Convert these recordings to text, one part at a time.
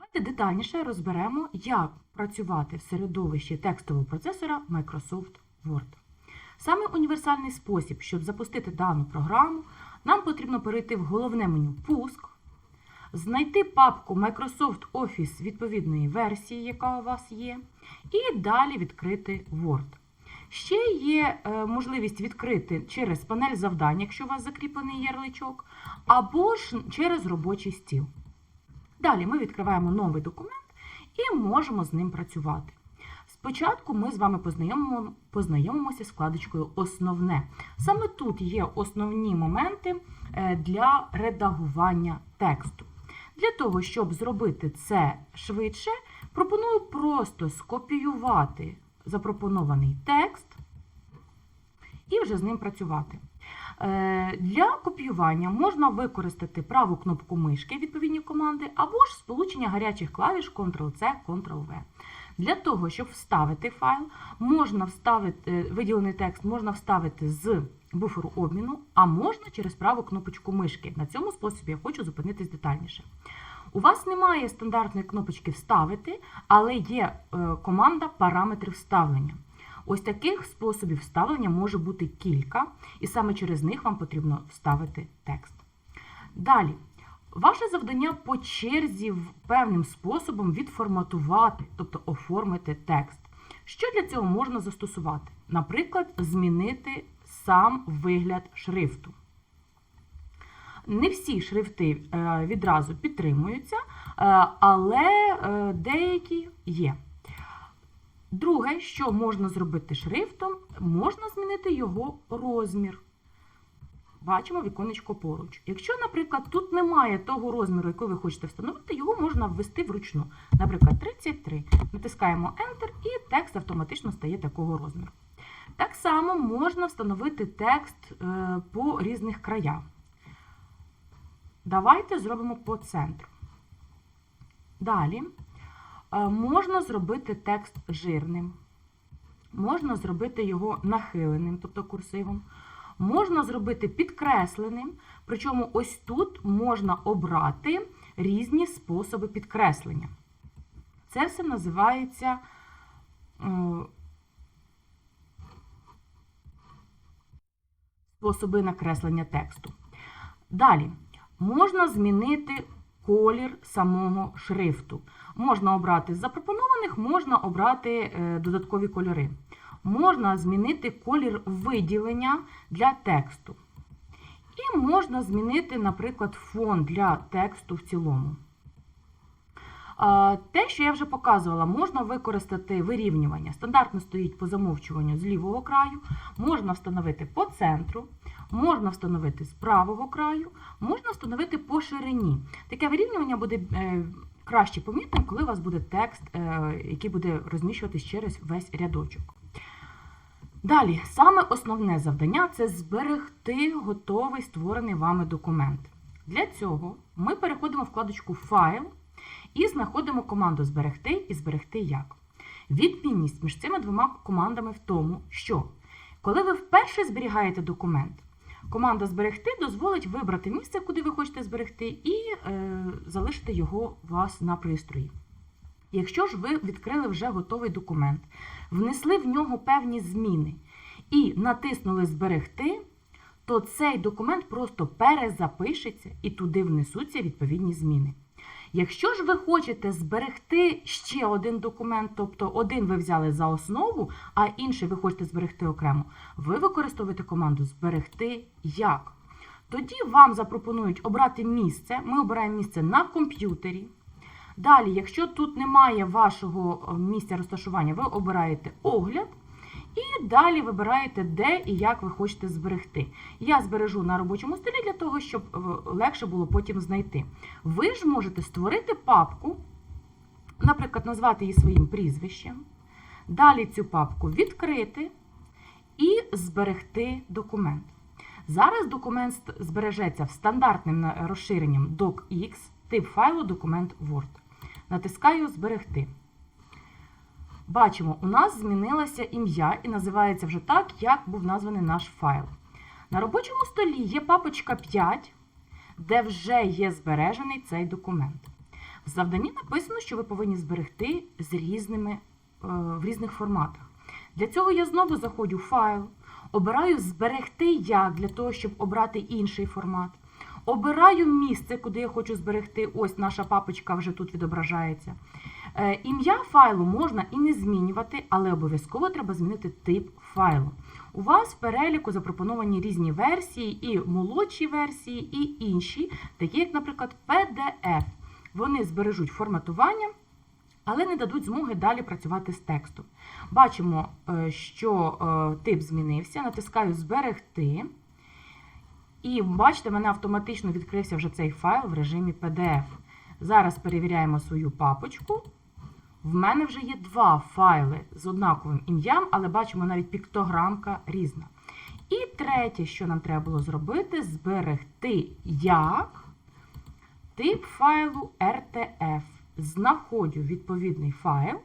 Давайте детальніше розберемо, як працювати в середовищі текстового процесора Microsoft Word. Саме універсальний спосіб, щоб запустити дану програму, нам потрібно перейти в головне меню Пуск, знайти папку Microsoft Office відповідної версії, яка у вас є, і далі відкрити Word. Ще є е, можливість відкрити через панель завдань, якщо у вас закріплений ярличок, або ж через робочий стіл. Далі ми відкриваємо новий документ і можемо з ним працювати. Спочатку ми з вами познайомимо, познайомимося з вкладочкою Основне. Саме тут є основні моменти е, для редагування тексту. Для того, щоб зробити це швидше, пропоную просто скопіювати запропонований текст і вже з ним працювати. Е, Для копіювання можна використати праву кнопку мишки відповідні команди, або ж сполучення гарячих клавіш Ctrl-C, Ctrl-V. Для того, щоб вставити файл, можна вставити е, виділений текст можна вставити з буферу обміну, а можна через праву кнопочку мишки. На цьому способі я хочу зупинитись детальніше. У вас немає стандартної кнопочки Вставити, але є е, команда Параметри вставлення. Ось таких способів вставлення може бути кілька, і саме через них вам потрібно вставити текст. Далі, ваше завдання по черзі певним способом відформатувати, тобто оформити текст. Що для цього можна застосувати? Наприклад, змінити сам вигляд шрифту. Не всі шрифти е, відразу підтримуються, е, але е, деякі є. Друге, що можна зробити шрифтом, можна змінити його розмір. Бачимо віконечко поруч. Якщо, наприклад, тут немає того розміру, який ви хочете встановити, його можна ввести вручну. Наприклад, 33. Натискаємо Enter і текст автоматично стає такого розміру. Так само можна встановити текст е, по різних краях. Давайте зробимо по центру. Далі можна зробити текст жирним, можна зробити його нахиленим, тобто курсивом. Можна зробити підкресленим, причому ось тут можна обрати різні способи підкреслення. Це все називається е, способи накреслення тексту. Далі можна змінити колір самого шрифту. Можна обрати з запропонованих, можна обрати е, додаткові кольори. Можна змінити колір виділення для тексту. І можна змінити, наприклад, фон для тексту в цілому. Те, що я вже показувала, можна використати вирівнювання. Стандартно стоїть по замовчуванню з лівого краю, можна встановити по центру, можна встановити з правого краю, можна встановити по ширині. Таке вирівнювання буде е, краще помітним, коли у вас буде текст, е, який буде розміщуватись через весь рядочок. Далі, саме основне завдання це зберегти готовий створений вами документ. Для цього ми переходимо в вкладочку Файл і знаходимо команду Зберегти і зберегти як. Відмінність між цими двома командами в тому, що коли ви вперше зберігаєте документ, команда Зберегти дозволить вибрати місце, куди ви хочете зберегти, і е, залишити його у вас на пристрої. Якщо ж ви відкрили вже готовий документ, внесли в нього певні зміни і натиснули Зберегти, то цей документ просто перезапишеться і туди внесуться відповідні зміни. Якщо ж ви хочете зберегти ще один документ, тобто один ви взяли за основу, а інший ви хочете зберегти окремо, ви використовуєте команду Зберегти як. Тоді вам запропонують обрати місце. Ми обираємо місце на комп'ютері. Далі, якщо тут немає вашого е, місця розташування, ви обираєте огляд. І далі вибираєте, де і як ви хочете зберегти. Я збережу на робочому столі для того, щоб е, легше було потім знайти. Ви ж можете створити папку, наприклад, назвати її своїм прізвищем. Далі цю папку відкрити і зберегти документ. Зараз документ збережеться в стандартним на- розширенням docx, тип файлу документ Word. Натискаю Зберегти. Бачимо, у нас змінилося ім'я і називається вже так, як був названий наш файл. На робочому столі є папочка 5, де вже є збережений цей документ. В завданні написано, що ви повинні зберегти з різними, е, в різних форматах. Для цього я знову заходжу в файл, обираю зберегти як для того, щоб обрати інший формат. Обираю місце, куди я хочу зберегти. Ось наша папочка вже тут відображається. Е, Ім'я файлу можна і не змінювати, але обов'язково треба змінити тип файлу. У вас в переліку запропоновані різні версії, і молодші версії, і інші, такі як, наприклад, PDF. Вони збережуть форматування, але не дадуть змоги далі працювати з текстом. Бачимо, е, що е, тип змінився, натискаю Зберегти. І бачите, в мене автоматично відкрився вже цей файл в режимі PDF. Зараз перевіряємо свою папочку. В мене вже є два файли з однаковим ім'ям, але бачимо навіть піктограмка різна. І третє, що нам треба було зробити, зберегти як тип файлу RTF. Знаходжу відповідний файл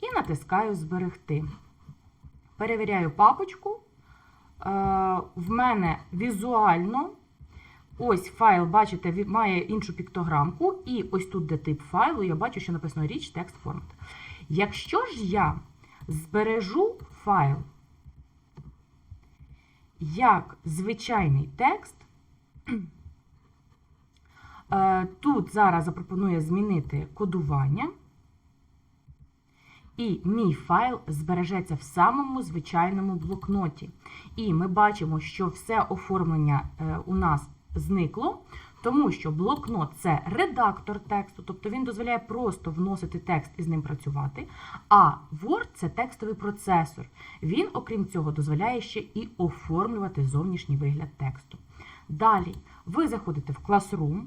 і натискаю Зберегти. Перевіряю папочку. Е, В мене візуально ось файл, бачите, має іншу піктограмку, і ось тут, де тип файлу, я бачу, що написано річ текст формат. Якщо ж я збережу файл як звичайний текст, е, тут зараз запропоную змінити кодування. І мій файл збережеться в самому звичайному блокноті. І ми бачимо, що все оформлення е, у нас зникло, тому що блокнот це редактор тексту, тобто він дозволяє просто вносити текст і з ним працювати. А Word це текстовий процесор. Він, окрім цього, дозволяє ще і оформлювати зовнішній вигляд тексту. Далі ви заходите в Classroom,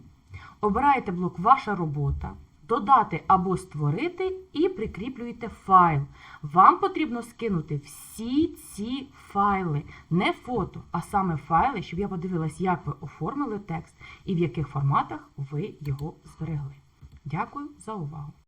обираєте блок Ваша робота. Додати або створити і прикріплюєте файл. Вам потрібно скинути всі ці файли, не фото, а саме файли, щоб я подивилась, як ви оформили текст і в яких форматах ви його зберегли. Дякую за увагу!